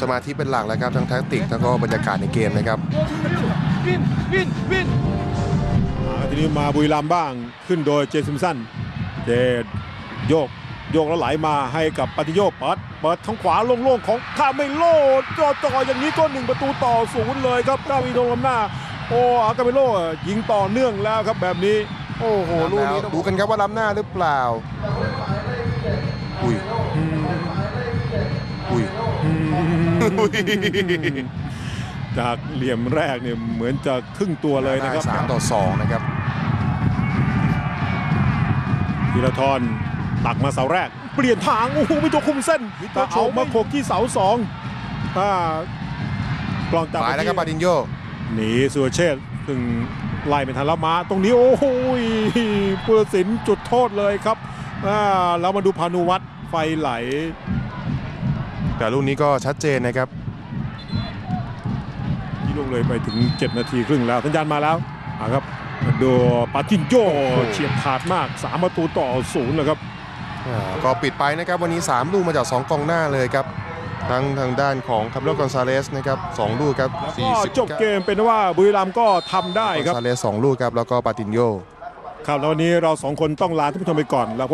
สมาธิเป็นหลักแล้วครับทั้งแท็กติกแล้วก็บรรยากาศในเกมนะครับวินวินวินอ่าทีนี้มาบุรีรัมย์บ้างขึ้นโดยเจซิมสันเจดโยกโยกแล้วไหลมาให้กับปฏิโยกเปิดเปิดทางขวาโล่งๆของคาเมโลจ่อจ่อๆอย่างนี้ก็หนึ่งประตูต่อศูนย์เลยครับก้าวีโดนหน้า โอ้อาคาเมโลยิงต่อเนื่องแล้วครับแบบนี้ โอ้โหลูกนี้ดูกันครับว่าล้ำหน้าหรือเปล่า จากเหลี่ยมแรกเนี่ยเหมือนจะครึ่งตัวเลยนะครับสามต่อสองนะครับธีรทรตักมาเสาแรก เปลี่ยนทาง โอ้โหวิโตคุมเส้นแต่เอามาโขกที่เสาสองถ้ากลองจับไปแล้วครับปาดินโยหนีสุรเชษฐ์ซึ่งไล่ไม่ทันแล้วมา ตรงนี้โอ้โหผู้ตัดสินจุดโทษเลยครับอ่าแล้วมาดูพานุวัตรไฟไหล แต่ลูกนี้ก็ชัดเจนนะครับที่ลงเลยไปถึง 7 นาทีครึ่งแล้ว สัญญาณมาแล้วอ่าครับดูปาตินโยเฉียบขาดมาก 3 ประตูต่อศูนย์เลยครับอ่าก็ปิดไปนะครับวันนี้ 3 ลูกมาจาก 2กองหน้าเลยครับทั้งทางด้านของคาร์โลกอนซาเลสนะครับ2ลูกครับก็จบเกมเป็นว่าบุรีรัมย์ก็ทำได้กอนครับ ซาเลส2ลูกครับแล้วก็ปาตินโย ครับแล้ววันนี้เราสองคนต้องลาท่านผู้ชมไปก่อนแล้ว